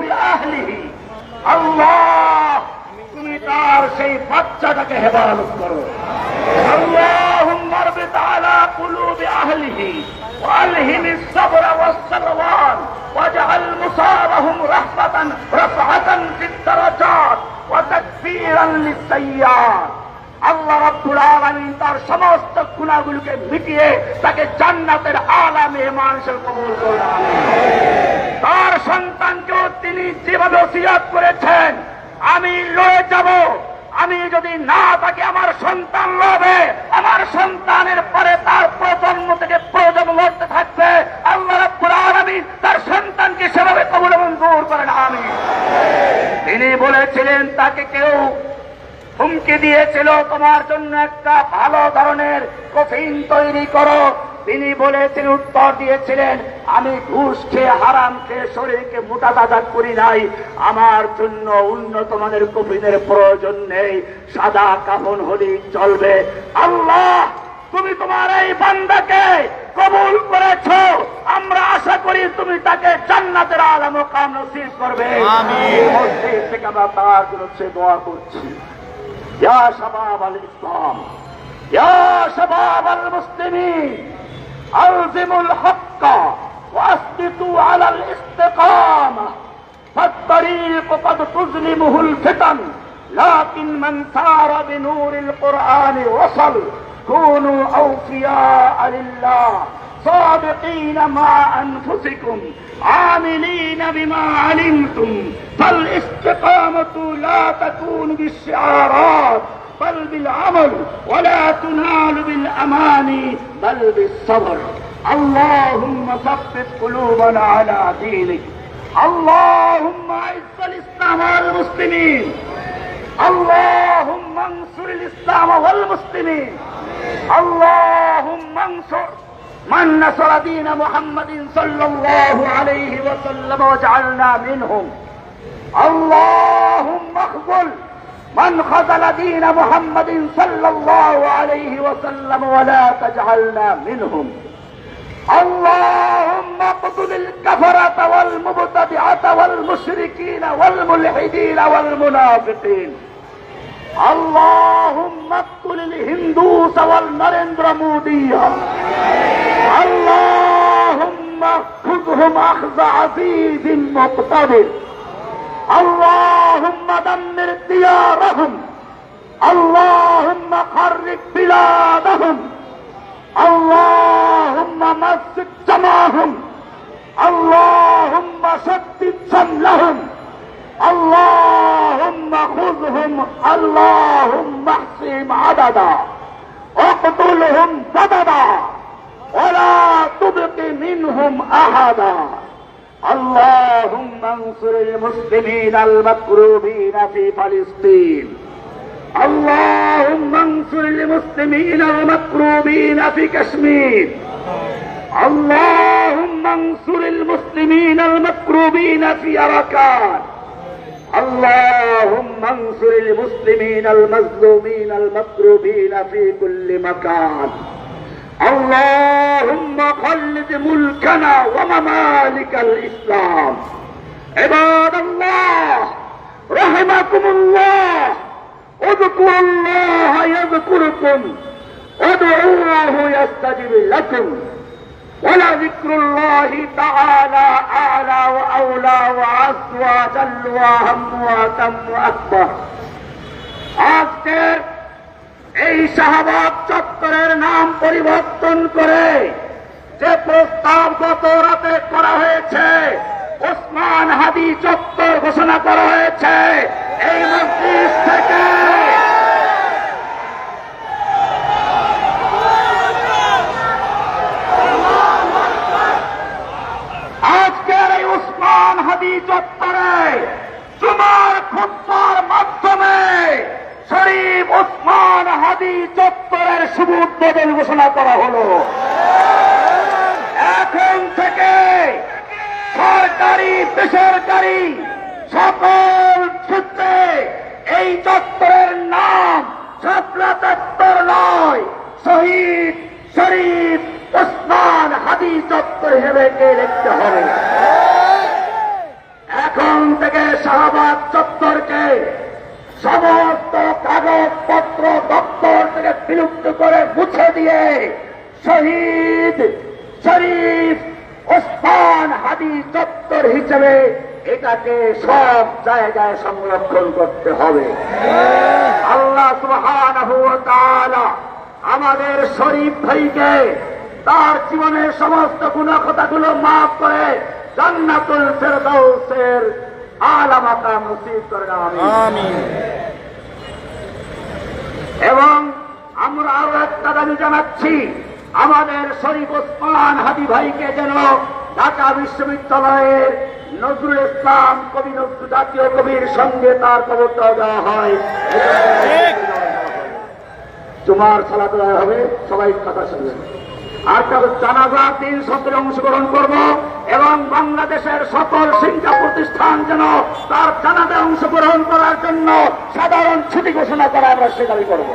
বিআহলিহি আল্লাহ তুমি তার সেই বাচ্চাটাকে হেফাজত করো اللهم اربط على قلوب اهله والهم الصبر والسلوان واجعل مصابهم رحمة رفعة في الدرجات وتكفيرا للسيئات আল্লাহ রাব্বুল আলামিন তার সমস্ত গুণাগুলোকে মিটিয়ে তাকে জান্নাতের আলামে মানুষের কবুল তার সন্তানকেও তিনি যেভাবে ওসিয়াত করেছেন, আমি লড়ে যাব। আমি যদি না থাকি, আমার সন্তান লড়বে। আমার সন্তানের পরে তার প্রজন্ম থেকে প্রজন্ম লড়তে থাকবে। আল্লাহ রাব্বুল আলামিন তার সন্তানকে সেভাবে কবুল মঞ্জুর করেন আমি তিনি বলেছিলেন, তাকে কেউ হুমকি দিয়েছিল তোমার জন্য একটা ভালো ধরনের কফিন তৈরি করো। তিনি বলেছিলেন উত্তর দিয়েছিলেন আমি ঘুষ খেয়ে হারাম খেয়ে শরীরকে মোটা তাজা করি নাই। আমার জন্য উন্নত মানের কফিনের প্রয়োজন নেই। সাদা কাপন হলেই চলবে। আল্লাহ তুমি তোমার এই বান্দাকে কবুল করেছ। আমরা আশা করি তুমি তাকে জান্নাতের আলম কাম নসিব করবে। থেকে আমরা তার জন্য দোয়া করছি। يا شباب الإسلام يا شباب المسلمين ألزموا الحق وأثبتوا على الاستقامة. فالطريق قد تظلمه الفتن لكن من سار بنور القرآن وصل كونوا أوفياء لله. صادقين مع أنفسكم عاملين بما علمتم فالاستقامة لا تكون بالشعارات بل بالعمل ولا تنال بالأماني بل بالصبر. اللهم ثبت قلوبنا على دينك. اللهم أعز الإسلام والمسلمين. اللهم انصر الإسلام والمسلمين. اللهم انصر من نصر دين محمد صلى الله عليه وسلم واجعلنا منهم. اللهم اخذل من خذل دين محمد صلى الله عليه وسلم ولا تجعلنا منهم. اللهم اقتل الكفرة والمبتدعة والمشركين والملحدين والمنافقين. اللهم اقتل الهندوس والنرندر مودية اللهم خذهم اخذ عزيز مقتدر اللهم دمر ديارهم اللهم خرب بلادهم اللهم مسك جمعهم اللهم شدد شملهم اللهم خذهم اللهم احصهم عددا. اقتلهم بددا ولا تبق منهم أحدا. اللهم انصر المسلمين المكروبين في فلسطين. اللهم انصر المسلمين المكروبين في كشمير. اللهم انصر المسلمين المكروبين في أركان اللهم انصر المسلمين المظلومين المكروبين في كل مكان اللهم خلد ملكنا وممالك الإسلام عباد الله رحمكم الله اذكروا الله يذكركم ادعوه يستجب لكم ولذكر الله تعالى اعلى واولى وعز وجل واهم واتم واكبر আজকের এই শাহবাগ চত্বরের নাম পরিবর্তন করে যে প্রস্তাব গত রাতে করা হয়েছে ওসমান হাদি চত্বর ঘোষণা করা হয়েছে এই চত্বরে তোমার খুদ্ার মাধ্যমে শরীফ উসমান হাদি চত্বরের শুভ উদ্বোধন ঘোষণা করা হলো। এখন থেকে সরকারি, বেসরকারি সকল ক্ষেত্রে এই চত্বরের নাম শাপলা চত্বর নয়, শহীদ শরীফ ওসমান হাদি চত্বর হিসেবে কে লিখতে হবে? শাহবাগ চত্বরকে সমস্ত কাগজপত্র দপ্তর থেকে বিলুপ্ত করে মুছে দিয়ে শহীদ শরীফ ওসমান হাদি চত্বর হিসেবে এটাকে সব জায়গায় সংরক্ষণ করতে হবে। আল্লাহ তাআলা আমাদের শরীফ ভাইকে তার জীবনের সমস্ত গুণাখতাগুলো মাফ করে জান্নাতুল ফেরদাউসের আলা মাকাম নসিব করেন আমিন। আমিন। এবং আমরা আরও একটা দাবি জানাচ্ছি আমাদের শরীফ ওসমান হাদি ভাইকে যেন ঢাকা বিশ্ববিদ্যালয়ের নজরুল ইসলাম কবি নজরুল জাতীয় কবির সঙ্গে তার কবরটা দেওয়া হয়। তোমার সালা দেওয়া হবে সবাই কথা শুনবেন। আর তার জানাজা তিন সত্রে অংশগ্রহণ করব। এবং বাংলাদেশের সকল শিক্ষা প্রতিষ্ঠান যেন তার জানাজায় অংশগ্রহণ করার জন্য সাধারণ ছুটি ঘোষণা করা আমরা সে দাবি করব